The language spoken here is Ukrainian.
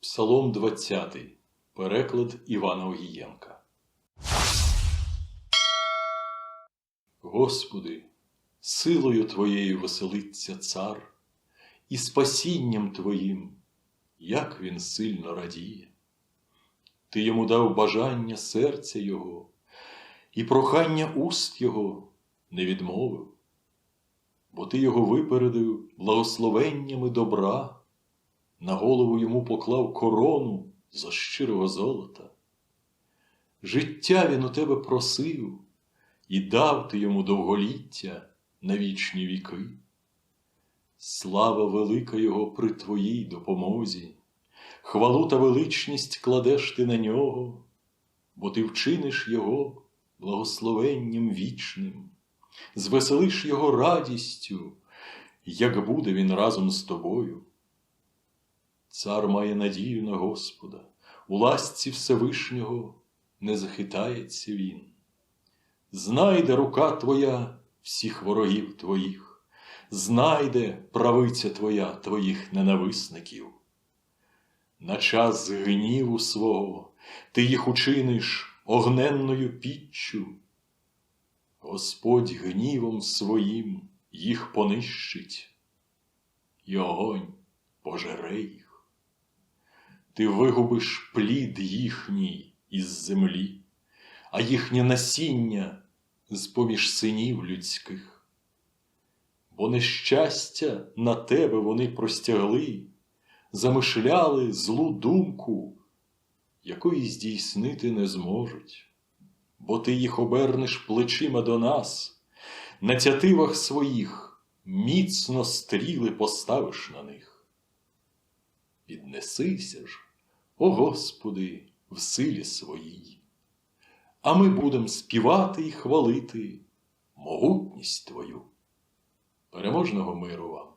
Псалом 20. Переклад Івана Огієнка. Господи, силою Твоєю веселиться цар, і спасінням Твоїм, як він сильно радіє. Ти йому дав бажання серця Його, і прохання уст Його не відмовив, бо ти його випередив благословеннями добра, на голову йому поклав корону за щирого золота. Життя він у тебе просив, і дав ти йому довголіття на вічні віки. Слава велика його при твоїй допомозі, хвалу та величність кладеш ти на нього, бо ти вчиниш його благословенням вічним, звеселиш його радістю, як буде він разом з тобою. Цар має надію на Господа, у ласці Всевишнього не захитається він. Знайде рука твоя всіх ворогів твоїх, знайде правиця твоя твоїх ненависників. На час гніву свого ти їх учиниш огненною піччю. Господь гнівом своїм їх понищить, і огонь пожере їх. Ти вигубиш плід їхній із землі, а їхнє насіння з поміж синів людських. Бо нещастя на тебе вони простягли, замишляли злу думку, якої здійснити не зможуть, бо ти їх обернеш плечима до нас, на тятивах своїх міцно стріли поставиш на них. Піднесися ж, о Господи, в силі своїй, а ми будем співати і хвалити могутність Твою. Переможного миру вам!